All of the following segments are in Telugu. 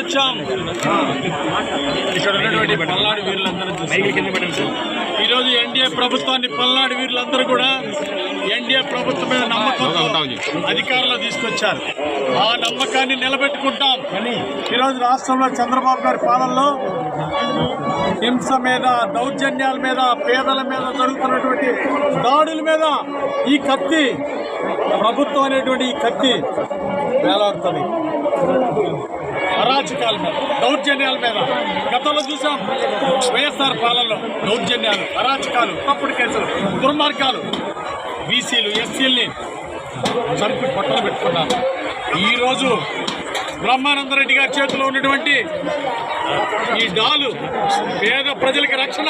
వచ్చాం. ఇక్కడ ఉన్నటువంటి పల్నాడు వీరులందరూ ఈరోజు ఎన్డీఏ ప్రభుత్వాన్ని పల్నాడు వీరులందరూ కూడా ఎన్డీఏ ప్రభుత్వం మీద నమ్మకంతో అధికారంలో తీసుకొచ్చారు. ఆ నమ్మకాన్ని నిలబెట్టుకుంటాం. ఈరోజు రాష్ట్రంలో చంద్రబాబు గారి పాలనలో హింస మీద దౌర్జన్యాల మీద పేదల మీద జరుగుతున్నటువంటి దాడుల మీద ఈ కత్తి ప్రభుత్వం అనేటువంటి ఈ కత్తి వేలాడుతుంది. అరాచకాల మీద దౌర్జన్యాల మీద. గతంలో చూసాం వైఎస్ఆర్ పాలనలో దౌర్జన్యాలు అరాచకాలు తప్పుడు కేసులు దుర్మార్గాలు. బీసీలు ఎస్సీల్ని చంపి పొట్టలు పెట్టుకున్నారు. ఈరోజు బ్రహ్మానందరెడ్డి గారి చేతిలో ఉన్నటువంటి ఈ డాలు పేద ప్రజలకి రక్షణ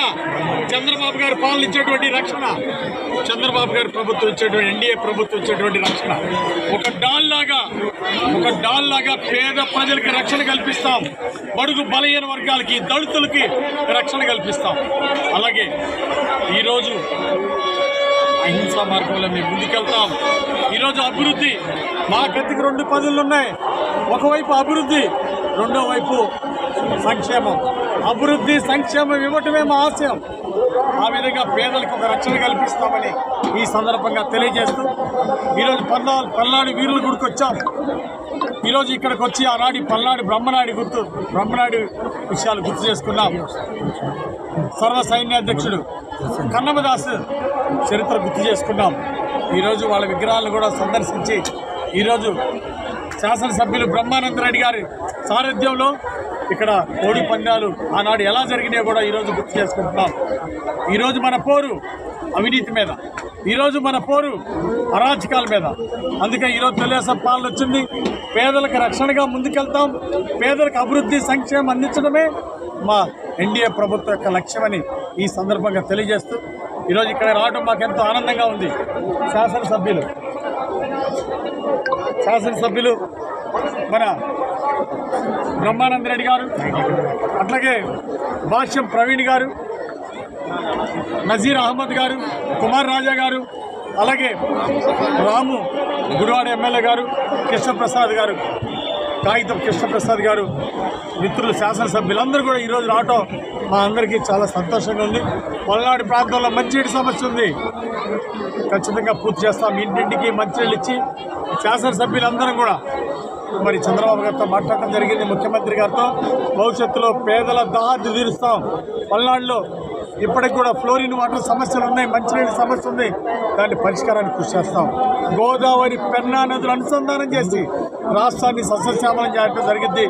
చంద్రబాబు గారు పాలన ఇచ్చేటువంటి రక్షణ చంద్రబాబు గారి ప్రభుత్వం ఇచ్చేటువంటి ఎన్డీఏ ప్రభుత్వం ఇచ్చేటువంటి రక్షణ. ఒక డాల్ ఒక డాల్ లాగా పేద ప్రజలకి రక్షణ కల్పిస్తాం. బడుగు బలహీన వర్గాలకి దళితులకి రక్షణ కల్పిస్తాం. అలాగే ఈరోజు అహింసా మార్గంలో మేము ముందుకెళ్తాం. ఈరోజు అభివృద్ధి మా గతికి రెండు పదులు ఉన్నాయి. ఒకవైపు అభివృద్ధి రెండో వైపు సంక్షేమం. అభివృద్ధి సంక్షేమం ఇవ్వటమే మా ఆశయం. ఆ విధంగా పేదలకు ఒక రక్షణ కల్పిస్తామని ఈ సందర్భంగా తెలియజేస్తూ ఈరోజు పల్నాడు పల్నాడు వీరుల గుడికి వచ్చాం. ఈరోజు ఇక్కడికి వచ్చి ఆనాటి పల్నాడు బ్రహ్మనాడి గుర్తు బ్రహ్మనాడు విషయాలు గుర్తు చేసుకున్నాం. సర్వ సైన్యాధ్యక్షుడు కన్నమదాస్ చరిత్ర గుర్తు చేసుకున్నాం. ఈరోజు వాళ్ళ విగ్రహాలను కూడా సందర్శించి ఈరోజు శాసనసభ్యులు బ్రహ్మానందరెడ్డి గారి సారథ్యంలో ఇక్కడ కోడి పందాలు ఆనాడు ఎలా జరిగినాయో కూడా ఈరోజు గుర్తు చేసుకుంటున్నాం. ఈరోజు మన పోరు అవినీతి మీద. ఈరోజు మన పోరు అరాచకాల మీద. అందుకే ఈరోజు తెలుగుదేశం పాలన వచ్చింది. పేదలకు రక్షణగా ముందుకెళ్తాం. పేదలకు అభివృద్ధి సంక్షేమం అందించడమే మా ఎన్డీఏ ప్రభుత్వం యొక్క లక్ష్యమని ఈ సందర్భంగా తెలియజేస్తూ ఈరోజు ఇక్కడ రావడం మాకు ఎంతో ఆనందంగా ఉంది. శాసనసభ్యులు శాసనసభ్యులు మన బ్రహ్మానంద రెడ్డి గారు అట్లాగే భాష్యం ప్రవీణ్ గారు నజీర్ అహ్మద్ గారు కుమార్ రాజా గారు అలాగే రాము గుడివాడ ఎమ్మెల్యే గారు కృష్ణప్రసాద్ గారు. కాగితం కృష్ణప్రసాద్ గారు మిత్రులు శాసనసభ్యులందరూ కూడా ఈరోజు రావటం మా అందరికీ చాలా సంతోషంగా ఉంది. పల్నాడు ప్రాంతంలో మంచినీటి సమస్య ఉంది. ఖచ్చితంగా పూర్తి చేస్తాం. ఇంటింటికి మంచినీళ్ళు ఇచ్చి శాసనసభ్యులందరం కూడా మరి చంద్రబాబు గారితో మాట్లాడటం జరిగింది ముఖ్యమంత్రి గారితో. భవిష్యత్తులో పేదల దాహాన్ని తీరుస్తాం. పల్నాడులో ఇప్పటికి కూడా ఫ్లోరిన్ వాటర్ సమస్యలు ఉన్నాయి మంచినీళ్ళ సమస్య ఉంది. దాని పరిష్కారానికి కృషి చేస్తాం. గోదావరి పెన్నా నదులు అనుసంధానం చేసి రాష్ట్రాన్ని సస్యశ్యామలం చేయడం జరిగింది.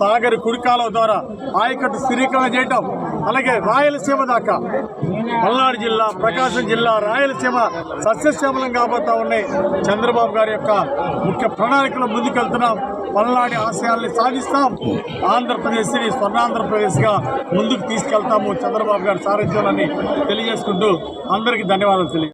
సాగర్ కుడికాల ద్వారా ఆయకట్టు స్థిరీకరణ చేయటం అలాగే రాయలసీమ దాకా. పల్నాడు జిల్లా ప్రకాశం జిల్లా రాయలసీమ సస్యశ్యామలం కాబోతా ఉన్నాయి. చంద్రబాబు గారి యొక్క ముఖ్య ప్రణాళికలో ముందుకెళ్తున్నాం. పల్నాడి ఆశయాల్ని సాధిస్తాం. ఆంధ్రప్రదేశ్ని స్వర్ణాంధ్రప్రదేశ్గా ముందుకు తీసుకెళ్తాము చంద్రబాబు గారి సారథ్యాలని తెలియజేసుకుంటూ అందరికీ ధన్యవాదాలు తెలియ